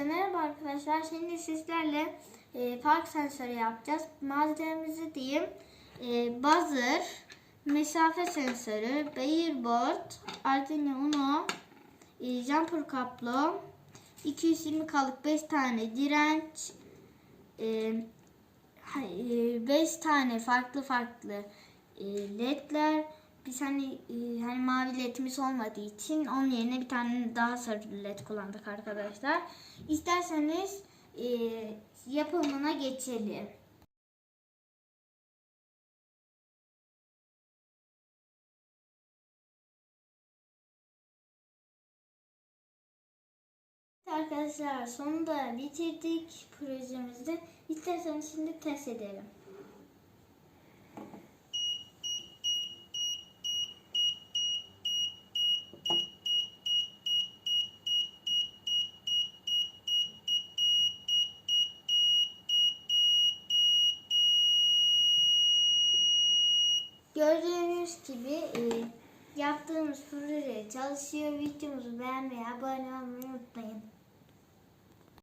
Hepinize merhaba arkadaşlar. Şimdi sizlerle e, park sensörü yapacağız. Malzememizi diyeyim. E, buzzer, mesafe sensörü, Bearboard, Arduino Uno, e, jumper kablo, 220 kalık 5 tane direnç, 5 tane farklı farklı e, ledler. Biz hani e, hani mavi ledimiz olmadığı için onun yerine bir tane daha sarı led kullandık arkadaşlar. İsterseniz e, yapımına geçelim. Arkadaşlar sonunda bitirdik projemizi. İsterseniz şimdi test edelim. Gördüğünüz gibi e, yaptığımız proje çalışıyor. Videomuzu beğenmeyi, abone olmayı unutmayın.